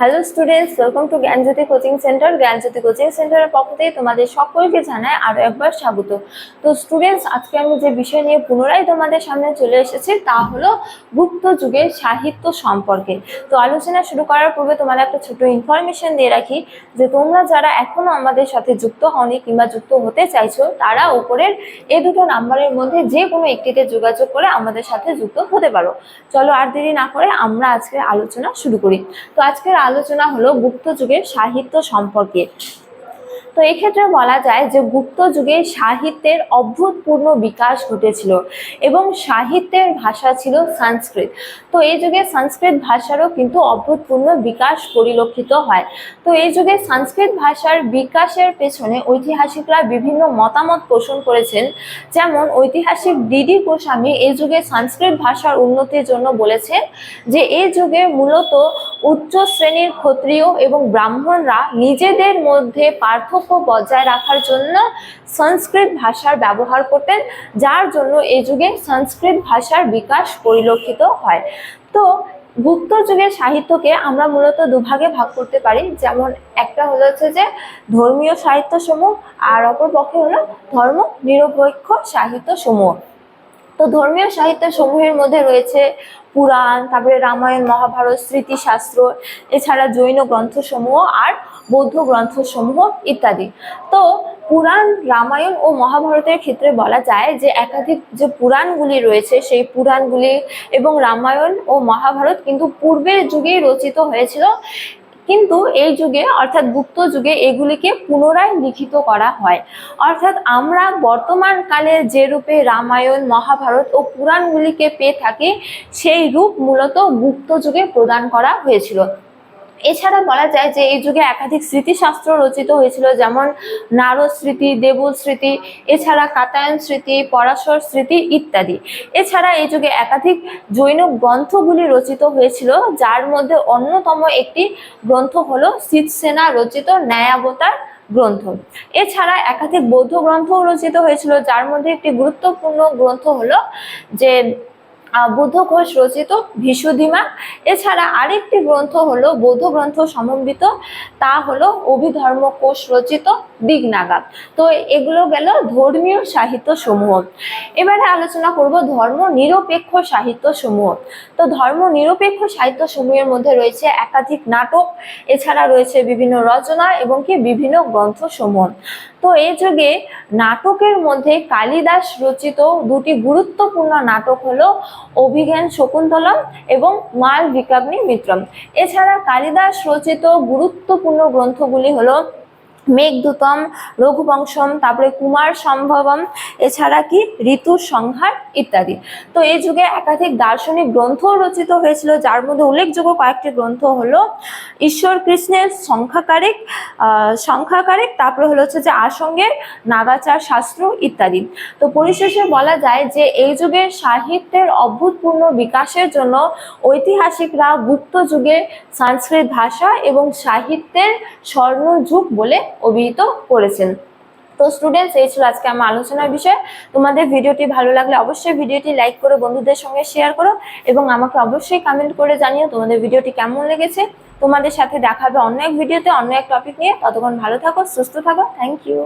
Hello students welcome to Gyanjyoti coaching centre Gyanjyoti coaching সেন্টারের পক্ষ থেকে তোমাদের সকলকে জানাই আরও একবার স্বাগত। তো স্টুডেন্টস আজকে আমি যে বিষয় নিয়ে পুনরায় তোমাদের সামনে চলে এসেছি তা হলো গুপ্ত যুগের সাহিত্য সম্পর্কে। তো আলোচনা শুরু করার পূর্বে তোমাদের একটা ছোট ইনফরমেশন দিয়ে রাখি যে তোমরা যারা এখনও আমাদের সাথে যুক্ত হওনি কিংবা যুক্ত হতে চাইছো, তারা উপরের এই দুটো নাম্বারের মধ্যে যে কোনো একটিতে যোগাযোগ করে আমাদের সাথে যুক্ত হতে পারো। চলো আর দেরি না করে আমরা আজকের আলোচনা শুরু করি। তো আজকের আলোচনা হলো গুপ্ত যুগের সাহিত্য সম্পর্কে। তো এক্ষেত্রে বলা যায় যে গুপ্ত যুগে সাহিত্যের অভূতপূর্ণ বিকাশ ঘটেছিল এবং সাহিত্যের ভাষা ছিল সংস্কৃত। তো এই যুগে সংস্কৃত ভাষারও কিন্তু অভূতপূর্ণ বিকাশ পরিলক্ষিত হয়। তো এই যুগে সংস্কৃত ভাষার বিকাশের পেছনে ঐতিহাসিকরা বিভিন্ন মতামত পোষণ করেছেন। যেমন ঐতিহাসিক দিদি গোস্বামী এই যুগে সংস্কৃত ভাষার উন্নতির জন্য বলেছেন যে এই যুগে মূলত উচ্চ শ্রেণির ক্ষত্রিয় এবং ব্রাহ্মণরা নিজেদের মধ্যে পার্থক্য বজায় রাখার জন্য সংস্কৃত ভাষার ব্যবহার করতেন, যার জন্য এই যুগে সংস্কৃত ভাষার বিকাশ পরিলক্ষিত হয়। তো গুপ্ত যুগের সাহিত্যকে আমরা মূলত দুভাগে ভাগ করতে পারি। যেমন একটা হলো হচ্ছে যে ধর্মীয় সাহিত্য সমূহ আর অপর পক্ষে হলো ধর্ম নিরপেক্ষ সাহিত্য সমূহ তো ধর্মীয় সাহিত্য সমূহের মধ্যে রয়েছে পুরাণ, তারপরে রামায়ণ, মহাভারত, স্মৃতিশাস্ত্র, এছাড়া জৈন গ্রন্থসমূহ আর বৌদ্ধ গ্রন্থসমূহ ইত্যাদি। তো পুরাণ, রামায়ণ ও মহাভারতের ক্ষেত্রে বলা যায় যে একাধিক যে পুরাণগুলি রয়েছে, সেই পুরাণগুলি এবং রামায়ণ ও মহাভারত কিন্তু পূর্বের যুগেই রচিত হয়েছিল। কিন্তু এই যুগে, অর্থাৎ গুপ্ত যুগে, এগুলিকে পুনরায় লিখিত করা হয়। অর্থাৎ আমরা বর্তমান কালে যে রূপে রামায়ণ, মহাভারত ও পুরাণগুলিকে পেয়ে থাকি, সেই রূপ মূলত গুপ্ত যুগে প্রদান করা হয়েছিল। এছাড়া বলা যায় যে এই যুগে একাধিক স্মৃতিশাস্ত্র রচিত হয়েছিল, যেমন নারদ স্মৃতি, দেবুল স্মৃতি, এছাড়া কাতায়ন স্মৃতি, পরাশর স্মৃতি ইত্যাদি। এছাড়া এই যুগে একাধিক জৈন গ্রন্থগুলি রচিত হয়েছিল, যার মধ্যে অন্যতম একটি গ্রন্থ হলো শীতসেনা রচিত ন্যায়াবতার গ্রন্থ। এছাড়া একাধিক বৌদ্ধ গ্রন্থও রচিত হয়েছিল, যার মধ্যে একটি গুরুত্বপূর্ণ গ্রন্থ হলো যে বুদ্ধ ঘোষ রচিত ভিসুধিমা এছাড়া আরেকটি গ্রন্থ হলো বৌদ্ধ গ্রন্থ সমন্বিত, তা হলো অভিধর্ম কোষ রচিত দিগনাগা তো এগুলো গেল ধর্মীয় সাহিত্য সমূহ এবারে আলোচনা করব ধর্ম নিরপেক্ষ সাহিত্য সমূহ তো ধর্ম নিরপেক্ষ সাহিত্য সমূহের মধ্যে রয়েছে একাধিক নাটক, এছাড়া রয়েছে বিভিন্ন রচনা এবং কি বিভিন্ন গ্রন্থ সমূহ তো এই যুগে নাটকের মধ্যে কালিদাস রচিত দুটি গুরুত্বপূর্ণ নাটক হলো অভিজ্ঞান শকুন্তলম এবং মাল বিকাগ্নি মিত্রম। এছাড়া কালিদাস রচিত গুরুত্বপূর্ণ গ্রন্থগুলি হলো মেঘদূতম, রঘুবংশম, তারপরে কুমার সম্ভবম, এছাড়া কি ঋতুর সংহার ইত্যাদি। তো এই যুগে একাধিক দার্শনিক গ্রন্থও রচিত হয়েছিল, যার মধ্যে উল্লেখযোগ্য কয়েকটি গ্রন্থ হলো ঈশ্বর কৃষ্ণের সংখ্যাকারিক সংখ্যাকারিক, তারপরে হলো হচ্ছে যে আসঙ্গের নাগাচার শাস্ত্র ইত্যাদি। তো পরিশেষে বলা যায় যে এই যুগে সাহিত্যের অভূতপূর্ণ বিকাশের জন্য ঐতিহাসিকরা গুপ্ত যুগে সংস্কৃত ভাষা এবং সাহিত্যের স্বর্ণযুগ বলে অভিহিত করেছেন। তো স্টুডেন্টস এই ছিল আজকে আমার আলোচনার বিষয়ে। তোমাদের ভিডিওটি ভালো লাগলে অবশ্যই ভিডিওটি লাইক করো, বন্ধুদের সঙ্গে শেয়ার করো এবং আমাকে অবশ্যই কমেন্ট করে জানিও তোমাদের ভিডিওটি কেমন লেগেছে। তোমাদের সাথে দেখাবে অন্য এক ভিডিওতে অন্য এক টপিক নিয়ে। ততক্ষণ ভালো থাকো, সুস্থ থাকো। Thank you